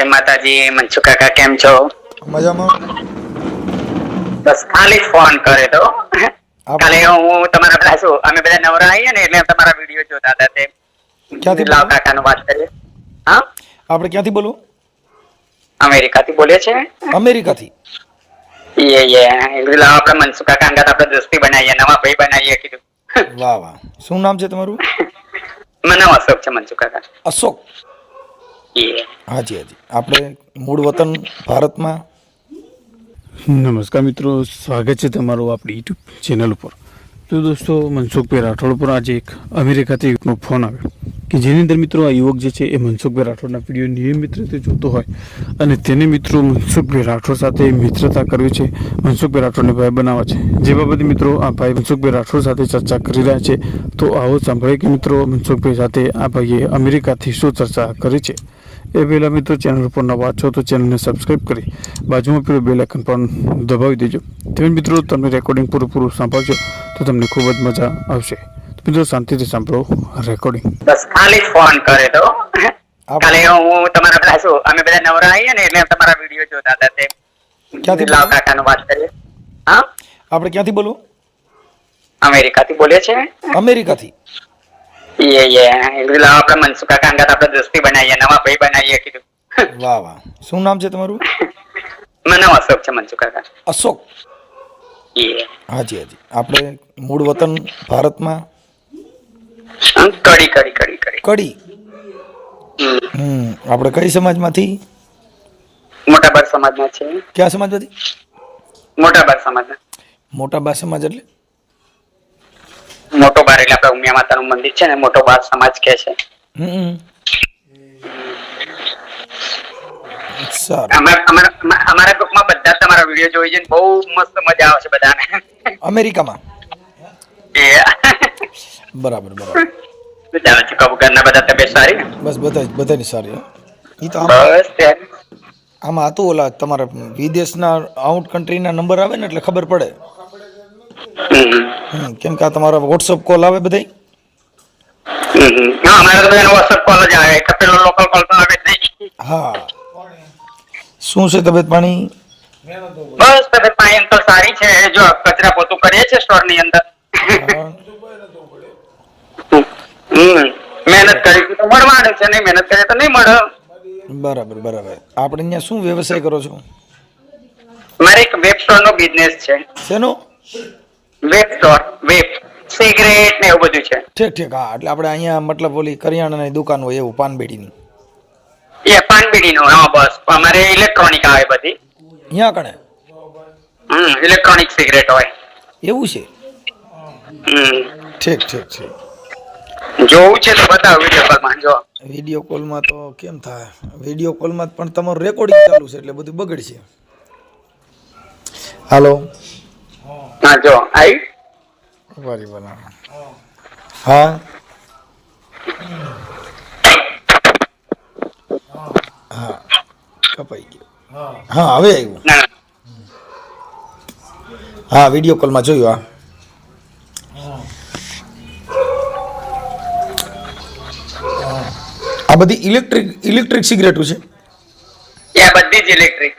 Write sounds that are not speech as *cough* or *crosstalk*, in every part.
જય માતાજી મનસુખ કાકા કેમ છો? મજામાં. બસ ખાલી ફોન કરે તો. કાલે હું તમારા શું અમે બધા નવરા આવીએ ને એટલે તમારા વીડિયો જોતા હતા તે. ક્યાંથી લાવ કાકાનું વાત કરીએ. હા? આપણે ક્યાંથી બોલું? અમેરિકાથી બોલે છે? અમેરિકાથી. યે યે. એટલે આપણે મનસુખ કાકા અંગાત આપણે દોસ્તી બનાવીએ નવા ભાઈ બનાવીએ કીધું. વાહ વાહ. શું નામ છે તમારું? *laughs* મને અશોક છે મનસુખ કાકા. અશોક. હાજી હાજી. આપણે મૂળ વતન ભારતમાં? નમસ્કાર મિત્રો, સ્વાગત છે તમારું આપણી યુટ્યુબ ચેનલ ઉપર. તો દોસ્તો, મનસુખભાઈ રાઠોડ પર આજે એક અમેરિકાથી એકનો ફોન આવ્યો કે જેની અંદર મિત્રો આ યુવક જે છે એ મનસુખભાઈ રાઠોડના વીડિયો નિયમિત રીતે જોતો હોય અને તેને મિત્રો મનસુખભાઈ રાઠોડ સાથે મિત્રતા કરવી છે, મનસુખભાઈ રાઠોડને ભાઈ બનાવવા છે. જે બાબતે મિત્રો આ ભાઈ મનસુખભાઈ રાઠોડ સાથે ચર્ચા કરી રહ્યા છે, તો આવો સાંભળે કે મિત્રો મનસુખભાઈ સાથે આ ભાઈએ અમેરિકાથી શું ચર્ચા કરી છે. એ પહેલાં મિત્રો ચેનલ ઉપર નવા છો તો ચેનલને સબસ્ક્રાઈબ કરી બાજુમાં પેલું બેલ આઇકન પણ દબાવી દેજો. તેમજ મિત્રો તમે રેકોર્ડિંગ પૂરું પૂરું સાંભળજો તો તમને ખૂબ જ મજા આવશે. તો મિત્રો શાંતિથી સાંભળો રેકોર્ડિંગ બસ ખાલી ફોન કરે તો. કાલે હું તમારા પેલા શું અમે બધા નવરા આવીએ ને એટલે તમારા વીડિયો જોતા હતા તે. ક્યાંથી લાવ કાકાનો વાત કરીએ. હા? આપણે ક્યાંથી બોલો? અમેરિકાથી બોલે છે. અમેરિકાથી. યે યે એટલે આપણે મનસુખ કાકા અંગાત આપણે દોસ્તી બનાવીએ નવા ભાઈ બનાવીએ કીધું વાહ વાહ. શું નામ છે તમારું? *laughs* મને અશોક છે મનસુખ કાકા અશોક? યે હાજી હાજી. આપણે મૂળ વતન ભારતમાં? કડી કડી કડી કડી. કડી? હમ. આપણે કઈ સમાજમાંથી? મોટાબાર સમાજના છે કયા સમાજમાંથી? મોટાબાર સમાજ સમાજના. મોટા બા સમાજ એટલે? મોટો બાર એટલે આપડે ઉમિયા માતાનું મંદિર છે ને મોટો બાર સમાજ કે છે. અમારા ગ્રુપમાં બધા તમારા વીડિયો જોઈ છે બહુ મસ્ત મજા આવે છે બધાને. અમેરિકામાં? બરાબર બરાબર. ચાલો છે કબૂ ઘરના બધા તબિયત સારી? ને બસ બધા બધાની સારી એ તો બસ આમાં હતું ઓલા તમારા વિદેશના આઉટ કન્ટ્રીના નંબર આવે ને એટલે ખબર પડે. કેમ કે આ તમારા વોટ્સઅપ કોલ આવે બધાય? હમ. હા અમારે તો બધાને વોટ્સઅપ કોલ જ આવે. કે પેલો લોકલ કોલ તો આવે નહીં. હા. શું છે તબિયત પાણી? બસ તબિયત પાણી અંકલ સારી છે. જો કચરા પોતું કરીએ છે સ્ટોરની અંદર. મહેનત કરી તો મળવાનું છે. નહીં મહેનત કરીએ તો નહીં મળે. બરાબર બરાબર. આપણે અહીંયા શું વ્યવસાય કરો છો? મારે એક વેબ સ્ટોર નો બિઝનેસ છે. શેનો? વેબ સ્ટોર વેબ સિગરેટ ને એવું બધું છે. ઠીક ઠીક. હા એટલે આપણે અહીંયા મતલબ ઓલી કરિયાણાની દુકાન હોય એવું પાનબેડીની. એ પાનબીડી નું હા બસ. અમારે ઇલેક્ટ્રોનિક આવે બધી. અહીંયા કણે? હમ ઇલેક્ટ્રોનિક સિગરેટ હોય. એવું છે? હમ. ઠીક ઠીક ઠીક. જોવું છે તો બતાવો વિડિયો કોલમાં જો. વીડિયો કોલમાં તો કેમ થાય? વીડિયો કોલમાં પણ તમારું રેકોર્ડિંગ ચાલુ છે એટલે બધું બગડશે. હાલો. હા જો આવી વારી હા. હા કપાઈ ગયો. હા હવે આવ્યું. હા વીડિયો કોલમાં જોયું હા. આ બધી ઇલેક્ટ્રિક ઇલેક્ટ્રિક સિગરેટો છે? એ આ બધી જ ઇલેક્ટ્રિક.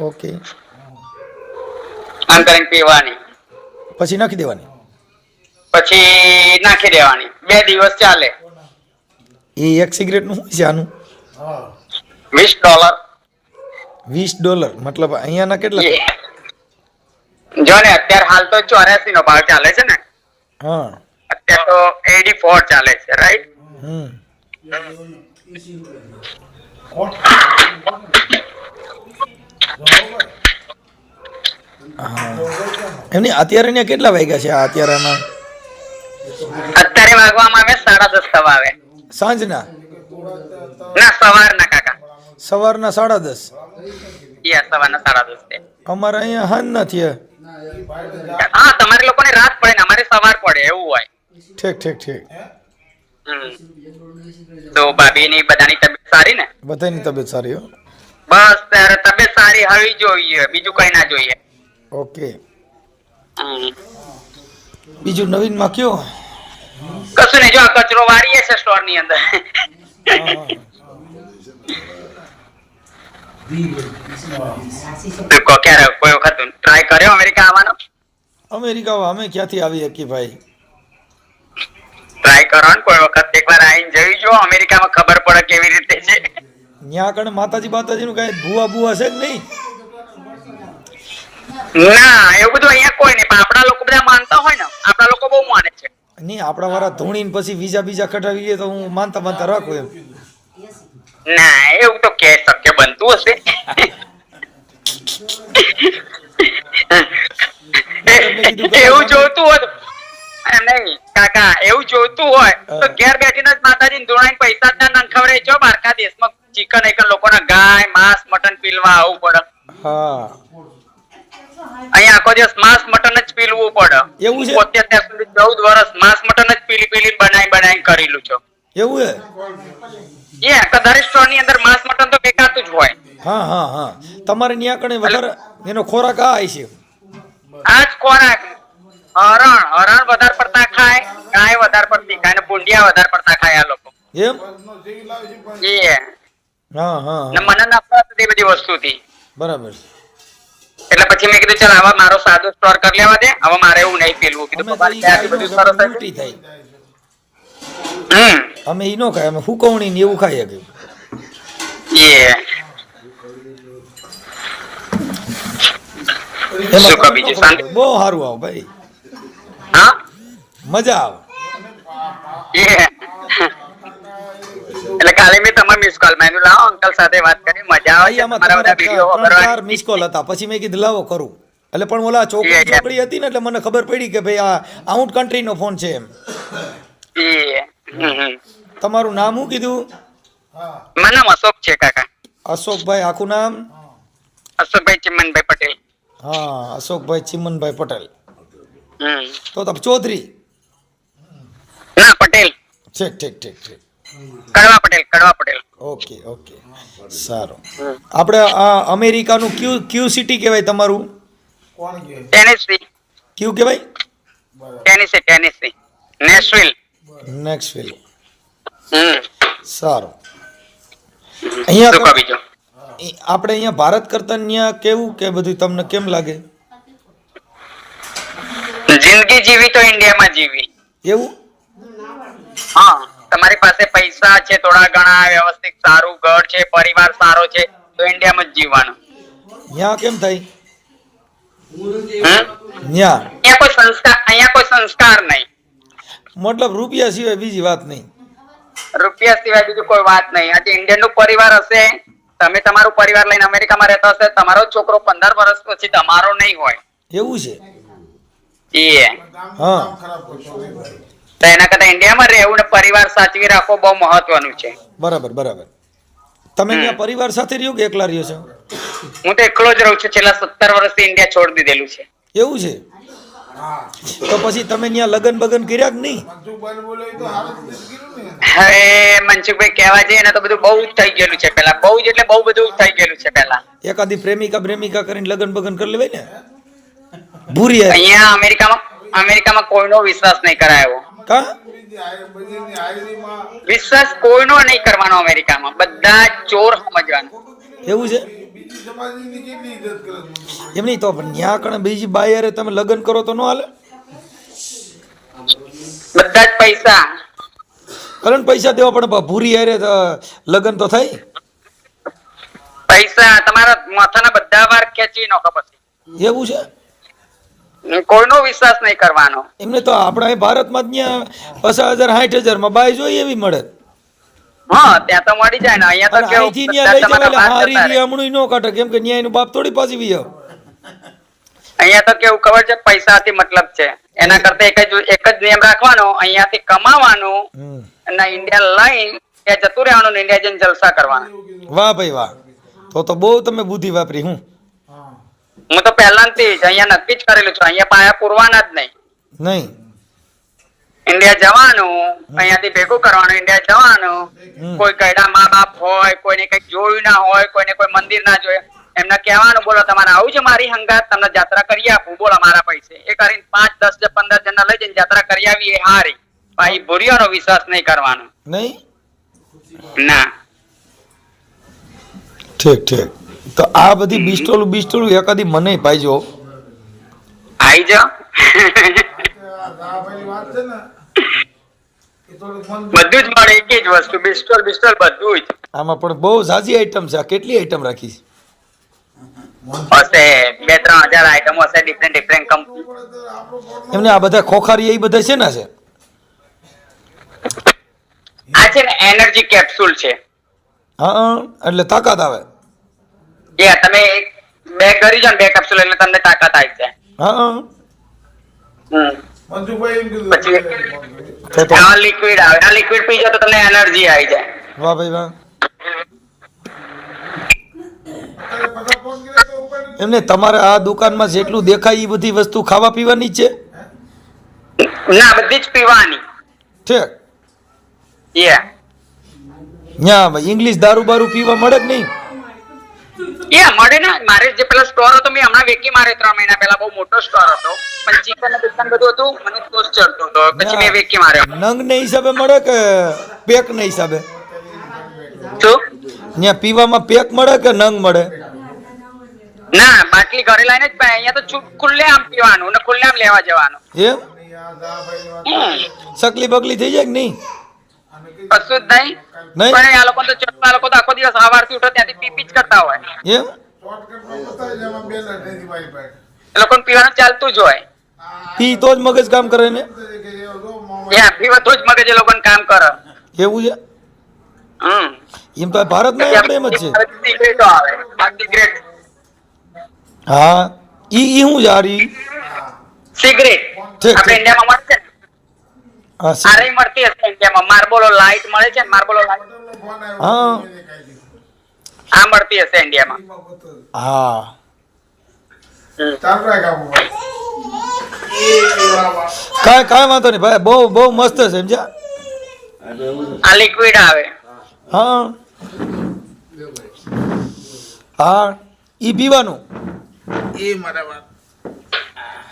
ઓકે. આમ કરીને પીવાની. પછી નાખી દેવાની? પછી નાખી દેવાની. બે દિવસ ચાલે. એ એક સિગરેટનું શું છે આનું? વીસ ડોલર. વીસ ડોલર. મતલબ અહીંયાના કેટલા? જો ને અત્યારે હાલ તો ચોર્યાસી નો ભાવ ચાલે છે ને. હા. અત્યારે તો એડી ફોર ચાલે છે રાઈટ હમ. એમની અત્યારે ને કેટલા વાગ્યા છે? આ અત્યારે વાગવામાં આવે સાડા દસ થવા આવે. સાંજના? ના સવારના કાકા. સવારના સાડા દસ? યા સવારના સાડા દસ અમારે અહીંયા હાન નથી હા તમારે લોકોને રાત પડે ને અમારે સવાર પડે એવું હોય. ઠીક ઠીક ઠીક. હમ. તો ભાભીની બધાની તબિયત સારી ને? બધાની તબિયત સારી હો. બસ ત્યારે તબિયત સારી હોવી જોઈએ બીજું કઈ ના જોઈએ. ઓકે. બીજું નવીનમાં કયો? કશું નહીં જો આ કચરો વાળીએ છે સ્ટોરની અંદર. ક્યારે કોઈ વખત ટ્રાય કર્યો અમેરિકા આવવાનો? અમેરિકા અમે ક્યાંથી આવી શકીએ ભાઈ? ટ્રાય કરો ને કોઈ વખત એકવાર આવીને જોઈ જો અમેરિકામાં ખબર પડે કેવી રીતે છે. ત્યાં કણ માતાજી માતાજી નું કઈ ભૂવા ભૂવા છે જ નહીં? ના એવું બધું અહીંયા કોઈ નહીં પણ આપણા લોકો બધા માનતા હોય ને આપણા લોકો બહુ માને છે. નહીં આપણા વાળા ધોણીને પછી બીજા બીજા કઢાવીએ તો હું માનતા માનતા રાખું એમ. ના એવું તો કે શક્ય બનતું હશે. એવું જોતું હોય તો- નહીં કાકા એવું જોતું હોય તો ઘેર બેઠીને જ માતાજી ધોળાઈને પૈસા જ ના નંખાવડે જો બારકા દેશમાં ચિકન એક લોકોના ગાય માંસ મટન પીલવા આવું પડે હા. અહીંયા આખો દિવસ માંસ મટન જ પીલવું પડે. એવું છે? પોતે અત્યાર સુધી ચૌદ વર્ષ માંસ મટન જ પીલી પીલી બનાવી બનાવી કરેલું છે. એવું હે? એ કદાચ સ્ટોરની અંદર માંસ મટન તો બેકાતું જ હોય. હા હા હા. તમારે ન્યા કણે વધારે એનો ખોરાક આ છે? આ જ ખોરાક. હરણ. હરણ વધારે પડતા ખાય ગાય વધારે પડતી ખાય ને ભૂંડિયા વધારે પડતા ખાય આ લોકો. એમ? એ. હા હા મને નફરત બધી વસ્તુથી. બરાબર એટલે પછી મેં કીધું ચાલ હવે મારો સાદો સ્ટોર કરી લેવા દે. હવે મારે એવું નહીં પીલવું. કીધું ત્યાંથી બધું સરસ થઈ. હમ. અમે ઈ નો ખાય અમે હુકવણી ને એવું ખાઈએ કે એ. શું કહો બીજું? શાંતિ? બહુ સારું આવ ભાઈ. હા? મજા આવે. એ. એટલે કાલે મેં તમારા મિસ કોલમાં લાવો અંકલ સાથે વાત કરી મજા આવે આમાં બધા વિડિયો ત્રણ મિસ કોલ હતા. પછી મેં કીધું લાવો કરું. એટલે પણ ઓલા ચોકડી yeah. હતી ને એટલે મને ખબર પડી કે ભાઈ આ આઉટ કન્ટ્રી નો ફોન છે એમ. તમારું નામ શું કીધું? મારું નામ અશોક છે કાકા. અશોકભાઈ આખું નામ? અશોકભાઈ ચિમનભાઈ પટેલ. હા અશોકભાઈ ચિમનભાઈ પટેલ. તો તમે ચૌધરી? ના પટેલ. ઠીક ઠીક ઠીક ઠીક. કડવા પટેલ કડવા પટેલ. Okay okay. સારું. આપણે આ અમેરિકાનું ક્યુ ક્યુ સિટી કહેવાય તમારું? ટેનેસી. ક્યુ કહેવાય? Tennessee Tennessee. નેશવિલ. નેશવિલ સારું. અહીંયા આપણે અહીંયા ભારત કરતા અહીંયા કેવું કે બધું તમને કેમ લાગે? જિંદગી જીવી તો ઇન્ડિયામાં જીવી. એવું? હા. તમારી પાસે પૈસા છે થોડા ઘણા વ્યવસ્થિત સારું ઘર છે પરિવાર સારો છે તો ઇન્ડિયામાં જ જીવવાનું. ત્યાં કેમ થાય? અહીંયા કોઈ સંસ્કાર અહીંયા કોઈ સંસ્કાર નહીં. મતલબ રૂપિયા સિવાય બીજી વાત નહીં. રૂપિયા સિવાય બીજું કોઈ વાત નહીં. આજે ઇન્ડિયનનું પરિવાર હશે તમે તમારું પરિવાર લઈને અમેરિકામાં રહેતા હશે તમારો છોકરો પંદર વર્ષ પછી તમારો નહીં હોય. એવું છે? એ. હા. તો એના કરતા ઇન્ડિયામાં રહેવું ને પરિવાર સાચવી રાખવો બહુ મહત્વનું છે. બરાબર બરાબર. તમે ત્યાં પરિવાર સાથે રહ્યો કે એકલા રહ્યો છો? હું તો એકલો જ રહું છું. છેલ્લા સત્તર વર્ષથી ઇન્ડિયા છોડી દીધેલું છે. એવું છે? તો પછી તમે ત્યાં લગન બગન કર્યા કે નહીં? હવે મનસુખભાઈ કહેવા જઈએ ને તો બધું બહુ જ થઈ ગયેલું છે પેલા બહુ જ એટલે બહુ બધું થઈ ગયેલું છે પેલા એકાદી પ્રેમિકા પ્રેમિકા કરીને લગન બગન કરી લેવાય ને? ભૂરી. અહીંયા અમેરિકામાં અમેરિકામાં કોઈનો વિશ્વાસ નહીં કરાયો. વિશ્વાસ કોઈનો નહીં કરવાનો અમેરિકામાં. બધા ચોર સમજવાનું. એવું છે? એમ નહીં તો પણ ન્યા કણ બીજી બાયરે તમે લગ્ન કરો તો ન હાલે? બધા જ પૈસા. કરણ પૈસા દેવા પણ ભૂરી હારે લગન તો થાય? પૈસા તમારા માથાના બધા વાર ખેંચી નાખો પછી. એવું છે? કોઈનો વિશ્વાસ નહીં કરવાનો. એમને તો આપણા ભારતમાં ત્યાં પચાસ હજાર સાઠ હજારમાં બાય જોઈએ એવી મળે. હા ત્યાં તો મળી જાય ને. અહીંયા તો કેવું અહીંથી ત્યાં લઈ બધા જવાય એટલે તમારા વાત હારી હમણું ન કાઢે. કેમ કે ન્યાય એનું બાપ થોડી પાછી વી અહીંયા તો કેવું ખબર છે પૈસાથી મતલબ છે. એના કરતા એક જ એક જ નિયમ રાખવાનો અહીંયાથી કમાવાનું. અને ઇન્ડિયા લઈને ત્યાં જતું રહેવાનું ને ઇન્ડિયા જઈને જલસા કરવાના. વાહ ભાઈ વાહ. તો તો બહુ તમે બુદ્ધિ વાપરી હું. હું તો પહેલાથી જ અહીંયા નક્કી જ કરેલું છું. અહીંયા પાયા પૂરવાના જ નહીં. નહીં. ઇન્ડિયા જવાનું અહીંયાથી ભેગું કરવાનું. ઇન્ડિયા જવાનું. કોઈ કઈડા મા બાપ હોય કોઈને કઈ જોયું ના હોય કોઈને કોઈ મંદિર ના જોયે. એમને કહેવાનું બોલો તમારે આવું છે મારી હંગાત? તમને જાત્રા કરી આપું. બોલો મારા પૈસે. એ કરીને પાંચ દસ કે પંદર જણને લઈ જઈને જાત્રા કરી આવી એ હારી. ભાઈ ભૂરિયાનો વિશ્વાસ નહીં કરવાનો. નહીં? ના. ઠીક ઠીક. તો આ બધી બિસ્ટોલું બિસ્ટોલું એકાદી મને પાઈજો આઈ જા. બધું જ મળે એક જ વસ્તુ બિસ્ટોલ બિસ્ટોલ બધું જ. આમાં પણ બહુ ઝાઝી આઈટમ છે. આ કેટલી આઈટમ રાખી છે? હશે બે ત્રણ હજાર આઈટમો હશે ડિફરન્ટ ડિફરન્ટ કંપની એમને આ બધા ખોખારી એ બધા છે ને છે? આ છે ને એનર્જી કેપ્સ્યુલ છે. હા હા, એટલે તાકાત આવે. એ તમે બે કરી જો ને બે કેપ્સ્યુલ એટલે તમને તાકાત આવી જાય. હા. મંજુભાઈ એમ કીધું પછી તો તો આ લિક્વિડ આવે. આ લિક્વિડ પી તો તમને એનર્જી આવી જાય. વાહ ભાઈ વાહ. એમને તમારે આ દુકાનમાં જેટલું દેખાય એ બધી વસ્તુ ખાવા પીવાની જ છે? ના બધી જ પીવાની. ઠીક યે ત્યાં ઇંગ્લિશ દારૂ બારૂ પીવા મળે કે નહીં? એ મળે ને મારે જે પેલો સ્ટોર હતો મેં હમણાં વેકી મારે ત્રણ મહિના પહેલા બહુ મોટો સ્ટોર હતો. પણ ચિકન ને બિકન બધું હતું મને ટોસ્ટ ચડતો હતો. પછી મેં વેકી માર્યો નંગ ને હિસાબે મળે કે પેક ને હિસાબે? શું? ત્યાં પીવામાં પેક મળે કે નંગ મળે? ના બાટલી ઘરે લઈને જ પાય અહીંયા તો ખુલ્લે આમ પીવાનું ને ખુલ્લે આમ લેવા જવાનું. એમ. સકલી બકલી થઈ જાય કે નહીં? કશું જ નહીં. નહીં? પણ આ લોકો તો ચટપા લોકો તો આખો દિવસ સવારથી ઉઠો ત્યાંથી પી પી જ કરતા હોય. એમ. એ લોકોને પીવાનું ચાલતું જ હોય. પી તો જ મગજ કામ કરે ને? એ પીવા તો જ મગજ એ લોકોને કામ કરે. એવું છે? હમ. એમ તો ભારતમાં આપણે એમ જ છે. હા. ઈ ઈ હું જારી સિગરેટ. આપણે ઇન્ડિયામાં મળશે આરે મળતી હશે ઇન્ડિયામાં માર્બોલો લાઈટ મળે છે માર્બોલો લાઈટ હા. આ મળતી હશે ઇન્ડિયામાં હા. કાંઈ કાંઈ વાંધો નહીં ભાઈ બહુ બહુ મસ્ત છે સમજ્યા? આ લિક્વિડ આવે. હા. હા. ઈ પીવાનું? એ મારા વાત.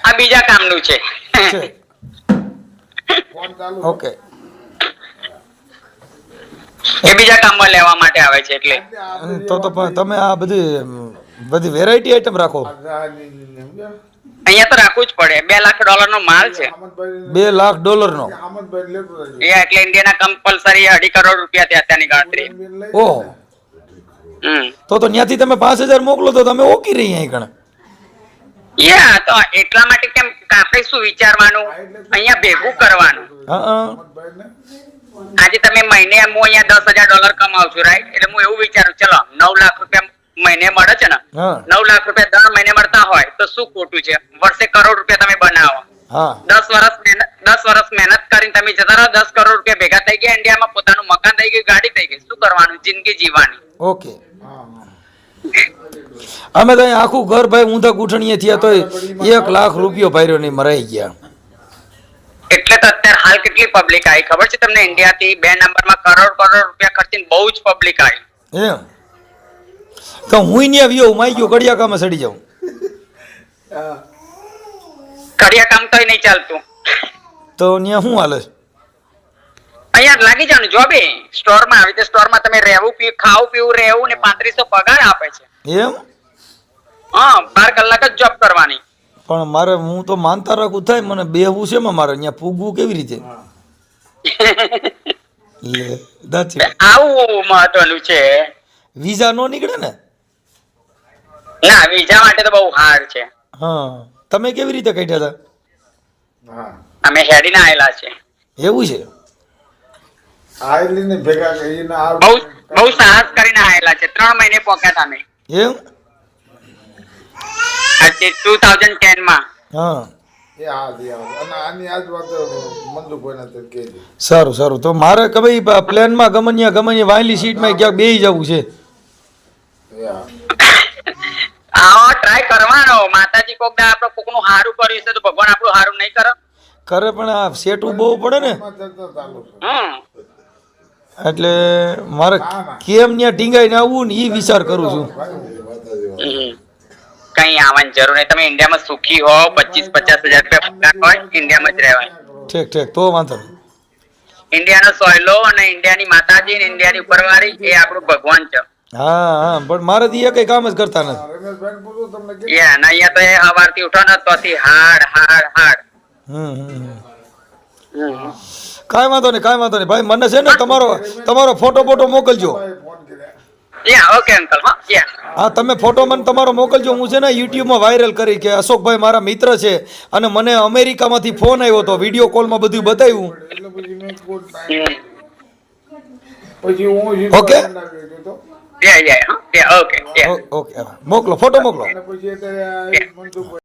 આ બીજા કામનું છે. ઓકે. એ બીજા કામમાં લેવા માટે આવે છે એટલે. તો તો તમે આ બધી બધી વેરાયટી આઈટમ રાખો. અહીંયા તો રાખવું જ પડે. બે લાખ ડોલર નો માલ છે. બે લાખ ડોલરનો. એ એટલે ઇન્ડિયાના કમ્પલસરી અઢી કરોડ રૂપિયા ત્યાં ત્યાંની ગણતરી. ઓહો. તો તો ત્યાંથી તમે પાંચ હજાર મોકલો તો તમે ઓકી રહી અહીં કણ યા તો એટલા માટે કેમ કે આપણે શું વિચારવાનું? અહીંયા ભેગું કરવાનું. આજે તમે મહિને હું અહીંયા દસ હજાર ડોલર કમાઉં છું રાઈટ એટલે હું એવું વિચારું ચલો નવ લાખ રૂપિયા મહિને મળે છે ને? નવ લાખ રૂપિયા દર મહિને મળતા હોય તો શું ખોટું છે? વર્ષે કરોડ રૂપિયા તમે બનાવો. દસ વર્ષ મહેનત દસ વર્ષ મહેનત કરીને તમે જતા રહો દસ કરોડ રૂપિયા ભેગા થઈ ગયા ઇન્ડિયામાં પોતાનું મકાન થઈ ગયું ગાડી થઈ ગઈ. શું કરવાનું? જિંદગી જીવવાની. ઓકે અમે તો આખું ઘર ભાઈ ઊંધા ગુઠણીએ થયા તો એક લાખ રૂપિયો ભાઈરો નહીં મરાઈ ગયા. એટલે તો અત્યારે હાલ કેટલી પબ્લિક આવી? ખબર છે તમને? ઇન્ડિયાથી બે નંબરમાં કરોડ કરોડ રૂપિયા ખર્ચીને બહુ જ પબ્લિક આવી. એમ? તો હું ત્યાં હું માઈ ગયો કડિયા કામે સડી જાઉં. કડિયા કામ તો નહીં ચાલતું. તો ત્યાં શું હાલે? છે? અહીંયા લાગી જવાનું જોબે સ્ટોરમાં આવી રીતે સ્ટોરમાં તમે રહેવું પી ખાવું પીવું રહેવું ને પાંત્રીસો પગાર આપે છે. એમ? હા બાર કલાક જ જોબ કરવાની. પણ મારે હું તો માનતા રાખું થાય મને બેહવું છે મારે અહીંયા ફૂગવું કેવી રીતે? લે આવું મહત્વનું છે. વિઝા નો નીકળે ને? ના વિઝા માટે તો બહુ હાર્ડ છે. હા. તમે કેવી રીતે કાઢ્યા હતા અમે અમે હેડીને આવેલા છે. એવું છે? આયેલીને ભેગા કરીને આ બહુ બહુ સાહસ કરીને આવેલા છે. ત્રણ મહિને પોક્યા અમે. એમ? આજે ટુ થાઉઝન્ડ ટેનમાં. હા. એ આ અને આની આજ વાત મંજુભાઈને તો કહેજે. સારું સારું. તો મારે કે ભાઈ પ્લેનમાં ગમનિયા ગમનિયા વાયલી સીટમાં ક્યાંક બે જવું છે. આવો ટ્રાય કરવાનો. માતાજી કોક દા આપણે કોકનું હારું કર્યું છે તો ભગવાન આપણું હારું નહીં કરે. કરે પણ આ સેટું બહુ પડે ને. હમ. એટલે મારે કેમ ત્યાં ટીંગાઈને આવવું ને એ વિચાર કરું છું. કઈ આવવાની જરૂર નહીં. તમે ઇન્ડિયામાં સુખી હો પચીસ પચાસ હજાર રૂપિયા હોય ઇન્ડિયામાં જ રહેવાય. ઠીક ઠીક તો વાંધો ઇન્ડિયાનો સોયલો અને ઇન્ડિયાની માતાજી ને ઇન્ડિયાની ઉપરવાળી એ આપણું ભગવાન છે. હા હા પણ મારે તો કઈ કામ જ કરતા નથી. યા ને અહીંયા તો એ સવારથી ઉઠો ને તો હાડ હાડ હાડ. હમ. હમ. કાંઈ વાંધો નહીં કાંઈ વાંધો નહીં. ભાઈ મને છે ને તમારો તમારો ફોટો ફોટો મોકલજો. હા તમે ફોટો મને તમારો મોકલજો. હું છે ને યુટ્યુબમાં વાયરલ કરી કે અશોકભાઈ મારા મિત્ર છે અને મને અમેરિકામાંથી ફોન આવ્યો હતો વીડિયો કોલમાં બધું બતાવ્યું. ઓકે ઓકે ઓકે મોકલો ફોટો મોકલો.